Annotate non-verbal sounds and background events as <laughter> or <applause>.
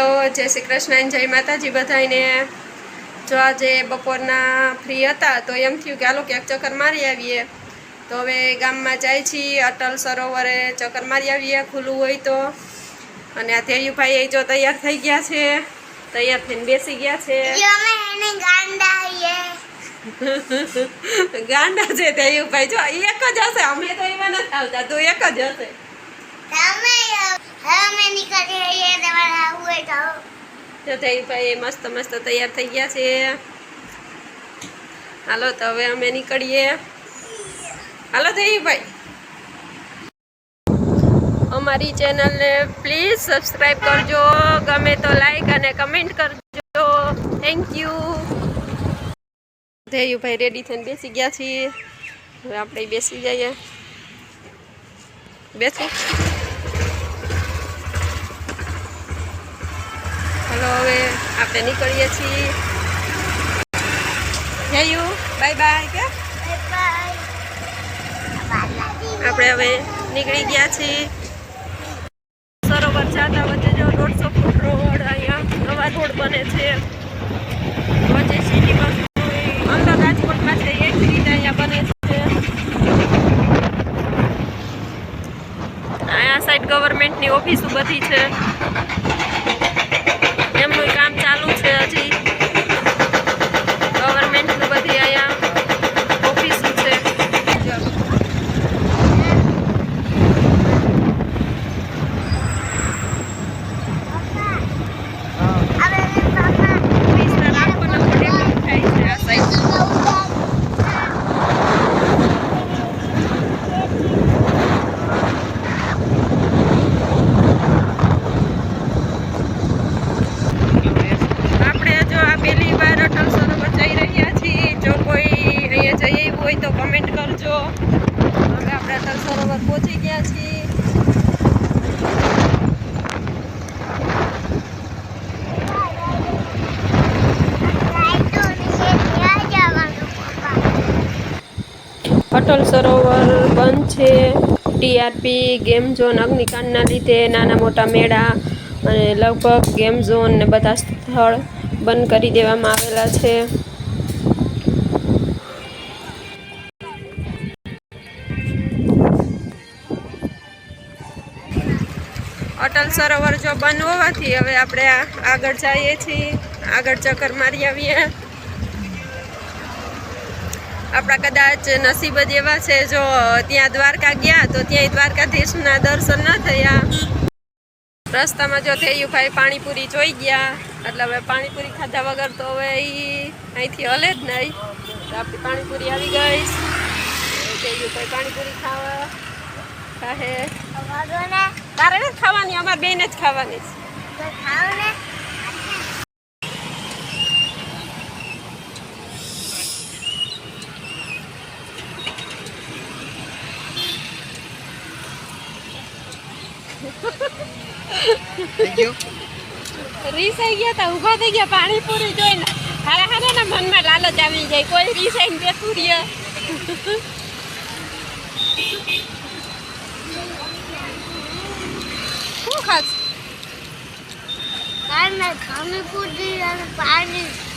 તો જય શ્રી કૃષ્ણ જય માતાજી બધાને જો આજે બપોરના ફ્રી હતા તો એમ થયું કે હાલો ક્યાંક ચક્કર મારી આવીએ. તો હવે ગામમાં જાય છીએ અટલ સરોવરે ચક્કર મારી આવીએ ખુલ્લું હોય તો. અને આ ધેયુભાઈ એ જો તૈયાર થઈ ગયા છે તૈયાર થઈને બેસી ગયા છે. <laughs> ગાંડા છે ધેયુભાઈ જો એક જ હશે અમે તો એવા નથી આવતા તો એક જ હશે. જો ધેયુભાઈ મસ્ત મસ્ત તૈયાર થઈ ગયા છે. હાલો, તો હવે અમે નીકળીએ. હાલો ધેયુભાઈ અમારી ચેનલને પ્લીઝ સબસ્ક્રાઈબ કરજો, ગમે તો લાઈક અને કમેન્ટ કરજો. થેન્ક યુ ધેયુભાઈ રેડી થઈને બેસી ગયા છીએ. હવે આપણે બેસી જઈએ. બેસું. આપણે નીકળીએ છીએ. જયુ, બાય બાય, કે? આપણે હવે નીકળી ગયા છીએ. સરોવર જાતા વચ્ચે જો દોઢસો ફૂટ રોડ અહીંયા નવા રોડ બને છે. વચ્ચે સિટી બસ અંદર રાજકોટમાં છે એક રીતે અહીંયા બને છે. અહીંયા સાઈડ ગવર્મેન્ટની ઓફિસો બધી છે એમનું કામ ચાલુ છે હજી ગવર્મેન્ટનું બધી અહીંયા ઓફિસો છે જો. આપણે પાપા વિસ્તાર આખો નંબર ડેવલપ થાય છે આ સાઈડ આપણે જો આ પહેલી વાર અટલ સરોવર જઈ રહ્યા છીએ જો કોઈ અહીંયા જઈ આવ્યું હોય તો કમેન્ટ કરજો હવે આપણે અટલ સરોવર પહોંચી ગયા છીએ. અટલ સરોવર બંધ છે. ટીઆરપી, ગેમ ઝોન, અગ્નિકાંડના લીધે નાના મોટા મેળા અને લગભગ ગેમ ઝોન ને બધા સ્થળ બંધ કરી દેવામાં આવેલા છે. અટલ સરોવર જો બંધ હોવાથી હવે આપણે આગળ જઈએ છીએ. આગળ ચક્કર મારી આવીએ. આપણા કદાચ નસીબ જ એવા છે, જો ત્યાં દ્વારકા ગયા તો ત્યાં દ્વારકાધીશના દર્શન ન થયા. રસ્તામાં જો થેયુભાઈ પાણીપુરી જોઈ ગયા. એટલે હવે પાણીપુરી ખાધા વગર તો હવે એ અહીંથી હલે જ નહીં. આપણી પાણીપુરી આવી ગઈ. થેયુભાઈ પાણીપુરી ખાવા. ને ખાવાની અમારે બેને જ ખાવાની છે. તો રીસાઈ ગયા તા ઊભા થઈ ગયા પાણીપુરી જોઈને. હારે હારે ને મનમાં લાલચ આવી જાય કોઈ રીસાઈને બેઠું રહે અને પાણી